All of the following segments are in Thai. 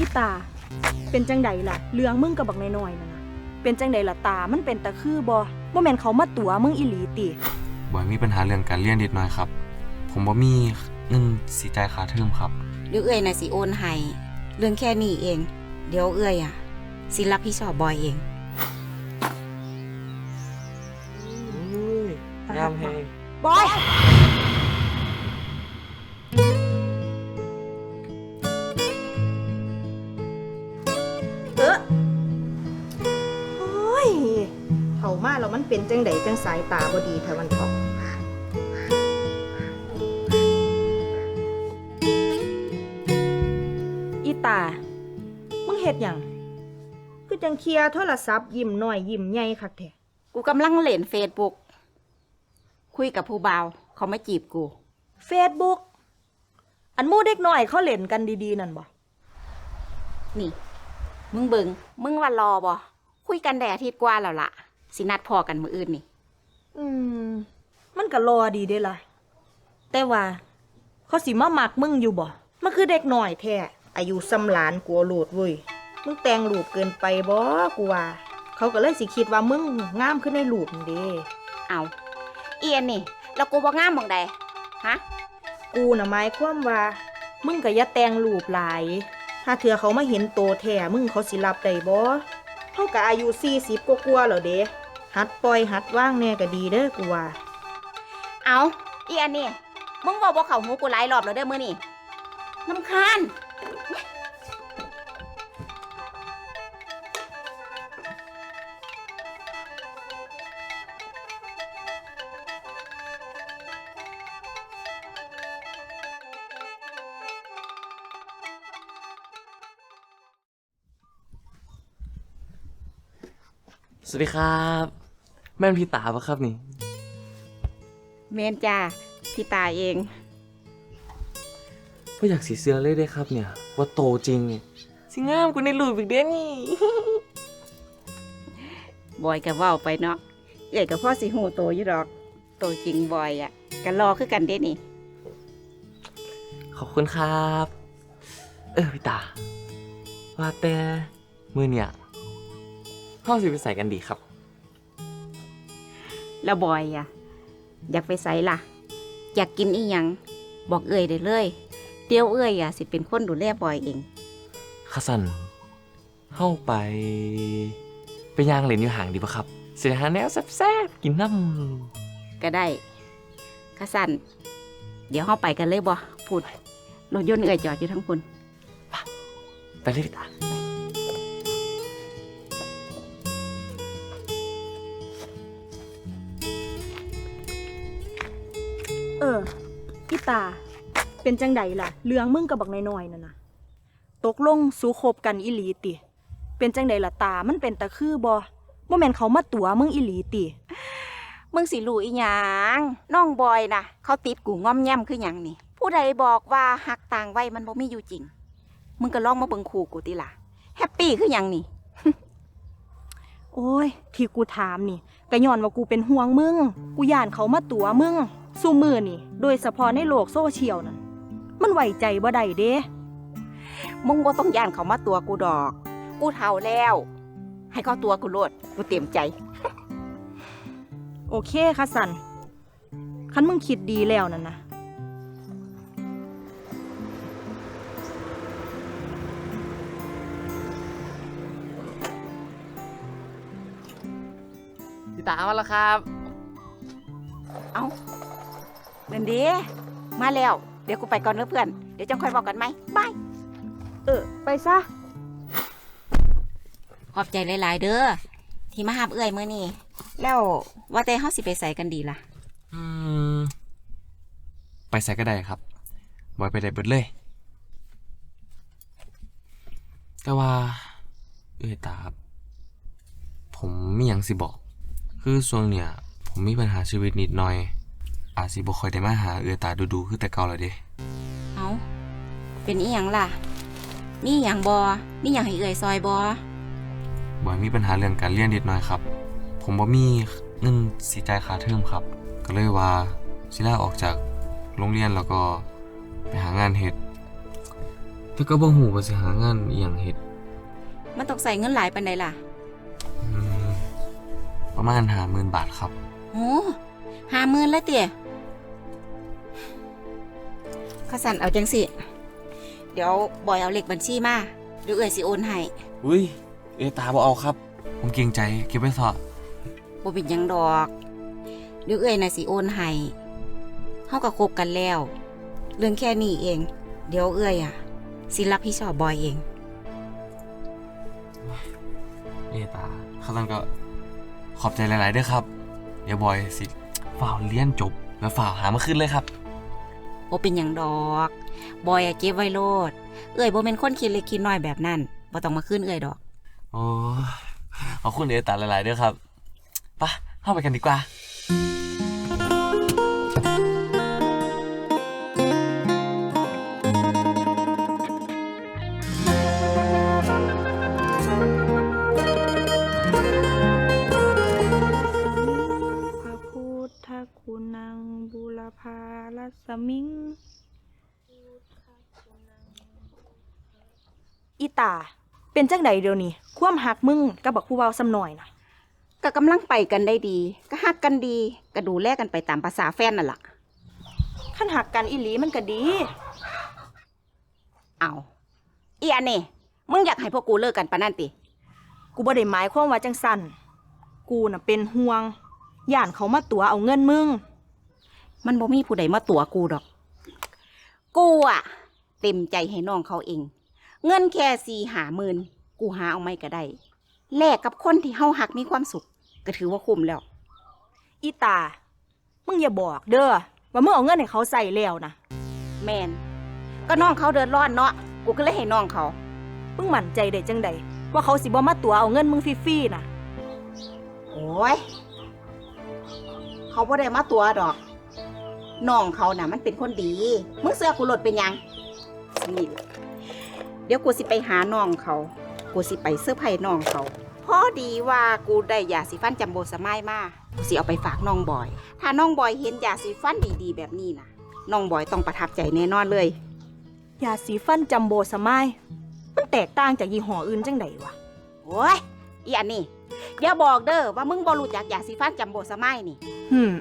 อีตา เป็นจังใดล่ะเรื่องมึงกับบักน้อยๆนั่นน่ะเป็นจังใดล่ะตามันเป็นตะคือบ่บ่แม่นเขามาตัวมึงอีหลีติบอยมีปัญหาเรื่องการเรียนนิดหน่อยครับ ผมบ่มีเงินสิจ่ายค่าเทอมครับ เดี๋ยวเอ้ยน่ะสิโอนให้เรื่องแค่นี้เอง เดี๋ยวเอ้ยอะสิรับผิดชอบบอยเองง แล้วมันเป็นจังใดจังสายตาบ่ดีเทวันทองอีตา มึงเฮ็ดหยังคือจังเคลียร์โทรศัพท์ยิ้มน้อยยิ้มใหญ่คักแท้กูกำลังเล่นเฟซบุ๊กคุยกับผู้บ่าว เขามาจีบกู เฟซบุ๊กอันหมู่เด็กน้อยเขาเล่นกันดีๆนั่นบ่นี่ มึงเบิงมึงว่ารอบ่คุยกันได้อาทิตย์กว่าแล้วล่ะ สินัดพอกันมืออื่นนี่ อืม มันก็รอดีเด้ล่ะ แต่ว่า เขาสิมามักมึงอยู่บ่ มันคือเด็กน้อยแท้ อายุสำหลานกลัวโลดเว้ย มึงแต่งรูปเกินไปบ่กูว่า เขาก็เลยสิคิดว่ามึงงามขึ้นในรูปนี่เด้เอาเอียนนี่ แล้วกูบ่งามหมองใดฮะ กูน่ะหมายความว่า มึงก็อย่าแต่งรูปหลาย ถ้าเถื่อเขามาเห็นโตแท้มึงเขาสิรับได้บ่เฮาก็อายุ40กว่าๆแล้วเด้ หัดปล่อยหัดว่างแน่ก็ดีเด้อกูว่า เอาเอียนนี่มึงบอกว่าเขาหูกูหลายรอบแล้วเด้อมื้อนี่ลำคาญสวัสดีครับ แม่นพี่ตาปะครับนี่ เมนจ้าพี่ตาเองก็อยากสีเสื้อเลยได้ครับเนี่ย ว่าโตจริงเนี่ยสิงามกูในรูปอีกเด้นี่ บอยก็เว้าไปเนาะเอ้ยกับพ่อสิหูโตอยู่ดอก โตจริงบอยอะ่ะก็รอคือกันเด้นี่ ขอบคุณครับ เออพี่ตา ว่าแต่มือเนี่ยห้องสิไปใส่กันดีครับ แล้วบอยอะ่ะอยากไปไสล่ะ อยากกินอีหยัง บอกเอ้ยได้เลย เดี๋ยวเอ้ยอะสิเป็นคนดูแลบอยเองข้าสันเข้าไป ไปย่างเล่นอยู่ห่างดีปะครับ เสียหาแนวแซ่บๆกินน้ก็ได้ข้าสันเดี๋ยวเฮาไปกันเลยบ่พูดรถยนต์เอ้ยจอดอยู่ทั้งคุณำไปเลยพี่ตา ตา เป็นจังใดล่ะ เรื่องมึงกับบักน้อยๆนั่นน่ะ ตกลงสู่คบกันอีหลีติ เป็นจังใดล่ะตา มันเป็นตะคือบ่บ่แม่นเขามาตัวมึงอีหลีติ มึงสิรู้อีหยังน้องบอยนะเขาติดกูง่อมแย่มคือหยังนี่ ผู้ใดบอกว่าหักต่างไว้มันบ่มีอยู่จริง มึงก็ลองมาเบิ่งคู่กูติล่ะ แฮปปี้คือหยังนี่ โอ้ย ที่กูถามนี่ก็ย้อนว่ากูเป็นห่วงมึง กูย่านเขามาตัวมึง สู้มือนี่ โดยเฉพาะในโลกโซเชียลนั่นมันไว้ใจบ่ได้เด้มึงบ่ต้องย่านเขามาตัวกูดอก กูเฒ่าแล้ว ให้เขาตัวกูโลดกูเต็มใจ โอเคค่ะสันคันมึงคิดดีแล้วนั่นนะพี่ตามาแล้วครับ เอาเดินดีมาแล้ว เดี๋ยวกูไปก่อนเด้อเพื่อน เดี๋ยวจังค่อยบอกกันไหมบาย เออ ไปซะ ขอบใจหลาย ๆ เด้อ ที่มาหาเอื้อยมื้อนี้ แล้วว่าแต่เฮาสิไปใส่กันดีล่ะ อืมไปใส่ก็ได้ครับบอยไปได้เบิดเลย แต่ว่า เอ้ยตาครับ ผมมีหยังสิบอก คือช่วงเนี่ย ผมมีปัญหาชีวิตนิดหน่อย อาจสิบ่ค่อยได้มาหาเอ้ยตาดูๆคือแต่เก่าแล้วเด้เอาเป็นอีหยังล่ะ มีหยังบอมีหยังให้เอ่ยซอยบอบอยมีปัญหาเรื่องการเรียนนิดหน่อยครับ ผมบ่มีเงินสิจ่ายค่าเทอมครับ ก็เลยว่าสิลาออกจากโรงเรียนแล้วก็ไปหางานเฮ็ดแต่แต่ก็บ่ฮู้ว่าสิหางานอีหยังเฮ็ดมันต้องใส่เงินหลายปานใดล่ะ อืมประมาณ50,000บาทครับ โอ้ ห้าหมื่นแล้วเตี่ยข้าสันเอาจังสิ เดี๋ยวบอยเอาเลขบัญชีมาเดี๋ยวเอ่ยสิโอนให้ อุ้ย เอยตาบ่เอาครับ ผมเกรงใจเก็บไว้ซะบ่เป็นหยังดอกเดี๋ยวเอ่ยน่ะสิโอนให้เฮาก็คบกันแล้ว เรื่องแค่นี้เอง เดี๋ยวเอ่ยอะ สิรับพี่ชอบบอยเอง เอยตาข้าตันก็ขอบใจหลายๆเด้อครับ เดี๋ยวบอยสิ ฝ่าวเรียนจบ แล้วฝ่าวหามาขึ้นเลยครับบ่เป็นหยังดอก บอยอะเก็บไว้โลด เอ้ยบ่เป็นคนคิดเล็กคิดน้อยแบบนั้นบ่ต้องมาขึ้นเอ้ยดอก โอ้ยขอบคุณเอยตาหลายๆเด้อครับไปะเข้าไปกันดีกว่า มิง อีตา เป็นจังใดเดี๋ยวนี้ความหักมึงกับบักผู้เว้าซ้ำหน่อยนะก็กำลังไปกันได้ดี ก็ฮักกันดี ก็ดูแลกันไปตามภาษาแฟนนั่นล่ะขั้นหักกันอีหลีมันก็ดี เอาอีอันนี่มึงอยากให้พวกกูเลิกกันปะนั่นติ กูบ่ได้หมายความว่าจังสันกูน่ะเป็นห่วงย่านเขามาตัวเอาเงินมึง มันบ่มีผู้ใดมาตัวกูดอก กูอะเต็มใจให้น้องเขาเอง เงินแค่สี่หาหมื่นกูหาเอาไม่ก็ได้แลกกับคนที่เฮาหักมีความสุข ก็ถือว่าคุ้มแล้ว อีตา มึงอย่าบอกเด้อว่ามึงเอาเงินให้เขาใส่แล้วนะแมนก็น้องเขาเดือดร้อนเนาะกูก็เลยให้น้องเขามึงมั่นใจได้จังใดว่าเขาสิบ่มาตัวเอาเงินมึงฟรีๆนะโอ้ยเขาบ่ได้มาตัวดอก น้องเขาน่ะ มันเป็นคนดี มึงเสื้อกูหลดเป็นหยังนี่เดี๋ยวกูสิไปหาน้องเขา กูสิไปเสื้อร์ไผ่น้องเขาพอดีว่ากูได้ยาสีฟันจัมโบสมายมา กูสิเอาไปฝากน้องบอย ถ้าน้องบอยเห็นยาสีฟันดีๆ แบบนี้นะน้องบอยต้องประทับใจแน่นอนเลย ยาสีฟันจัมโบสมัยมันแตกต่างจากยี่ห้ออื่นจังใดวะโอ้ยอีอันนี้อย่าบอกเด้อว่ามึงบ่รู้จักยาสีฟันจัมโบสมายนี่ หืม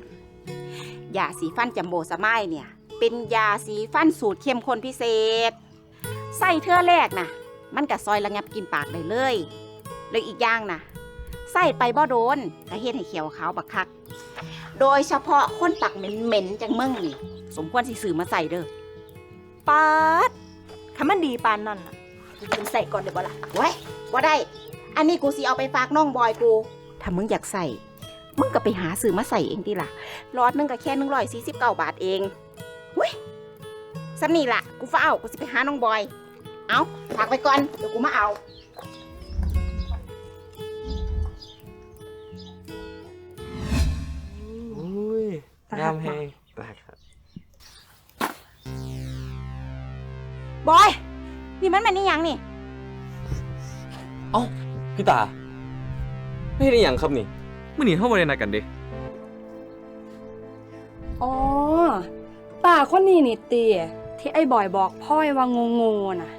ยาสีฟันจัมโบสมายเนี่ย เป็นยาสีฟันสูตรเข้มข้นพิเศษ ใส่เทื่อแรกนะมันก็ซอยระงับกลินปากได้เลยแล้วอีกอย่างนะใส่ไปบ่โดนก็เฮ็ดให้เขียวขาวบักคัก โดยเฉพาะคนปากเหม็นๆจังมึงนี่ สมควรสิซื้อมาใส่เด้อปาดคันมันดีปานนั่นน่ะกูกินใส่ก่อนเดี๋ยวบ่ล่ะไว้ยบ่ได้ อันนี้กูสิเอาไปฝากน้องบอยกู ถ้ามึงอยากใส่ มึงก็ไปหาซื้อมาใส่เองดีล่ะรอดนึงก็แค่หนึ่งร้อยสี่สิบเก้าบาทเองเว้ยสำนี่ล่ะ กูฟ้าเอากูสิไปหาน้องบอย เอาฝากไปก่อน เดี๋ยวกูมาเอาอุ้ยงามแฮงตาครับ บอย นี่มันเป็นนี่ยังนี่ เอ้า พี่ตา ไม่ได้อหย่างครับนี่ มื่อนี้เข้ามาในนัดกันเด้อ๋อป่าคนนี้นี่เตียที่ไอ้บอยบอกพ่อยว่าโงงๆน่ะ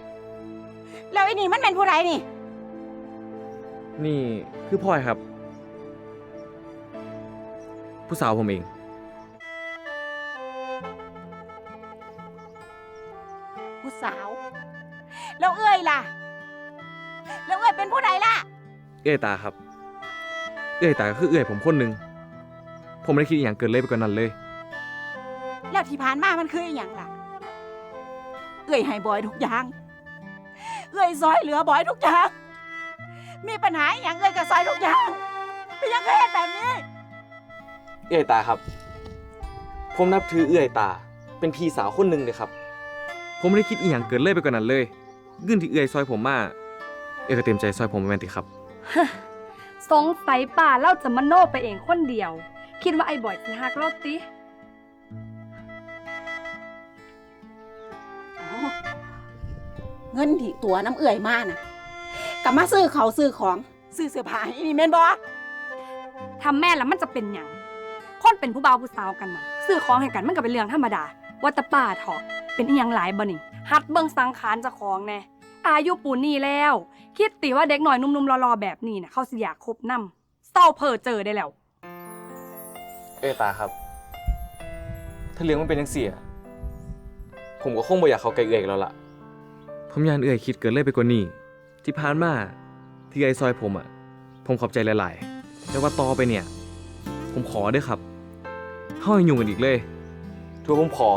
แล้วไอ้นี่มันเป็นผู้ใดนี่ นี่คือพลอยครับ ผู้สาวผมเอง ผู้สาว แล้วเอ้ยล่ะ แล้วเอ้ยเป็นผู้ใดล่ะ เอื้อยตาครับ เอื้อยตาก็คือเอื้อยผมคนหนึ่งผมไม่ได้คิดอหย่างเกินเลยไปกว่านั้นเลย แล้วที่ผ่านมามันคืออหย่างล่ะ เอ้ยให้บอยทุกอย่าง เอ้ยซอยเหลือบอยทุกอย่าง มีปัญหาอหย่างเอ้ยก็ซอยทุกอย่างเป็นยังเคยเห็นแบบนี้ เอื้อยตาครับ ผมนับถือเอื้อยตา เป็นพี่สาวคนหนึ่งเลยครับ ผมไม่ได้คิดอีหยังเกินเลยไปกว่านั้นเลยเงินที่เอื้อยซอยผมมาเอื้อยก็เต็มใจซอยผมแมนติครับ สงสัยป่าเล่าจะมาโนไปเองคนเดียว คิดว่าไอ้บอยสิฮักเราติอ๋อเงินที่ตัวน้ำเอื่อยมาน่ะกลับมาซื้อเขาวซื้อของ ซื้อเสื้อผ้าให้นี่แม่นบอทำแม่แล้วมันจะเป็นหยังคนเป็นผู้บ่าวผู้สาวกันน่ะซื้อของให้กันมันก็เป็นเรื่องธรรมดา ว่าแต่ป่าเถอะเป็นอีหยังหลายบ่นี่หัดเบิ่งสังขารเจ้าของแน่อายุปูนนี่แล้ว คิดติว่าเด็กหน่อยหนุ่มๆรอๆแบบนี้นะเขาสิอยากคบนำเศร้าเพ้อเจอได้แล้ว เอ้ยตาครับ ถ้าเรื่องมันเป็นจังซี่อะผมก็คงบ่อยากเข้าใกล้เอื้อยอีกแล้วล่ะ ผมยานเอื้อยคิดเกินเลยไปกว่านี้ ที่ผ่านมาที่ไอ้ซอยผมอะ ผมขอบใจหลายๆแต่ว่าต่อไปเนี่ย ผมขอเด้อครับเฮาอย่ายุ่งกันอีกเลย ทัวผมขอ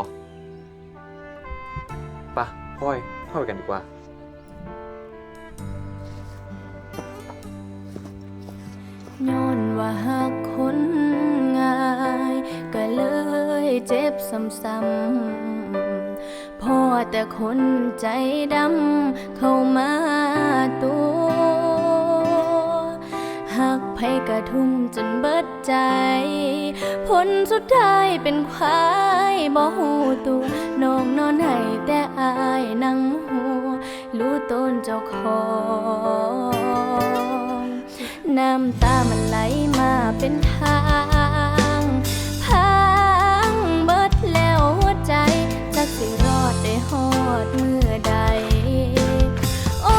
ปะพ่อยเข้าไปกันดีกว่า ว่าหักคนง่าย ก็เลยเจ็บซ้ำๆพอแต่คนใจดำเข้ามาตัวหักไผกระทุ่มจนเบิดใจ ผลสุดท้ายเป็นควายบ่หูตัวน้องนอนให้แต่อายนั่งหัวรู้ตนเจ้าของ น้ำตามันไหลมาเป็นทางพังเบิดแล้วหัวใจจักสิรอดได้ฮอดเมื่อใด โอ้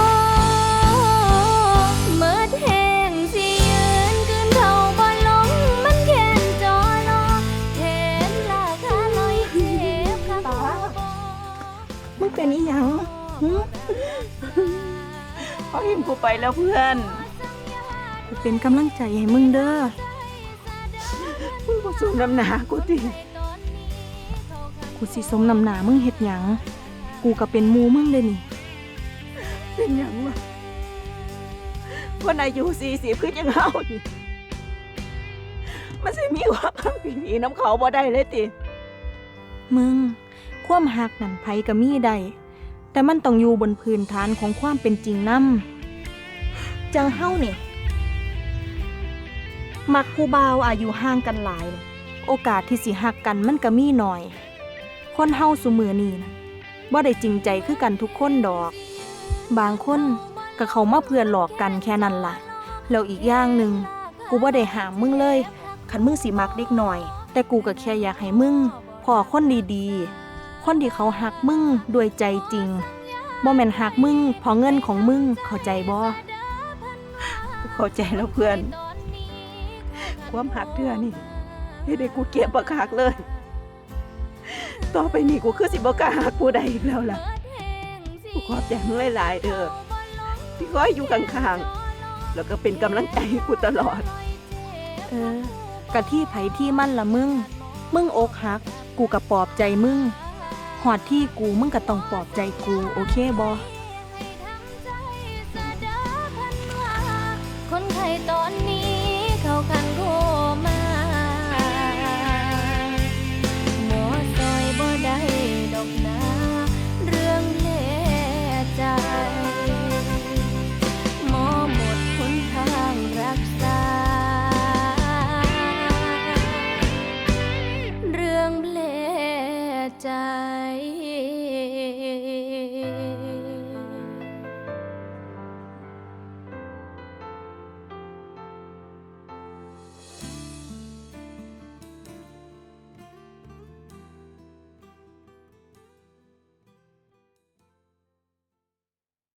เมื่อแห้งสิยืนกืนเขาบ่ลงมันแค้นจอรอเห็นลาคาลอยเจ็บข้าบ่มึงเป็นอีหยัง เขาเห็นกูไปแล้วเพื่อน เป็นกำลังใจให้มึงเด้อมึงบ่สมน้ำหนากูติกูสิสมน้ำหนามึงเฮ็ดหยังกูก็เป็นหมูมึงเลยนี่ เป็นหยังวะคนอายุสี่สิบคือยังเฮานี่มันสิมีความรักผีน้ำเขาบ่ได้เลยติ มึง ความหักนั่นไผก็มีได้แต่มันต้องอยู่บนพื้นฐานของความเป็นจริงนำจังเฮานี่ มักผู้บ่าวอายุห่างกันหลาย โอกาสที่สิหักกันมันก็มีหน่อย คนเฮาสุมือนี้นะบ่ได้จริงใจคือกันทุกคนดอก บางคนก็เขามาเพื่อหลอกกันแค่นั้นล่ะ แล้วอีกอย่างหนึ่งกูบ่ได้หามมึงเลยคันมึงสิมักเด็กหน่อย แต่กูก็แค่อยากให้มึงพอคนดีๆ คนที่เขาหักมึงด้วยใจจริงบ่แม่นหักมึงพราะเงินของมึงเข้าใจบ่เข้าใจแล้วเพื่อน ความหักเทื่อนี่เฮ็ดให้กูเก็บบักคักเลย ต่อไปนี้กูคือสิบ่กล้าหักผู้ใดอีกแล้วล่ะ กูขอบใจมึงหลายๆเด้อที่คอยอยู่ข้างๆแล้วก็เป็นกำลังใจให้กูตลอด เออกะที่ไผที่มั่นละมึง มึงอกหัก กูกะปลอบใจมึงหอดที่กูมึงก็ต้องปลอบใจกู โอเคบอ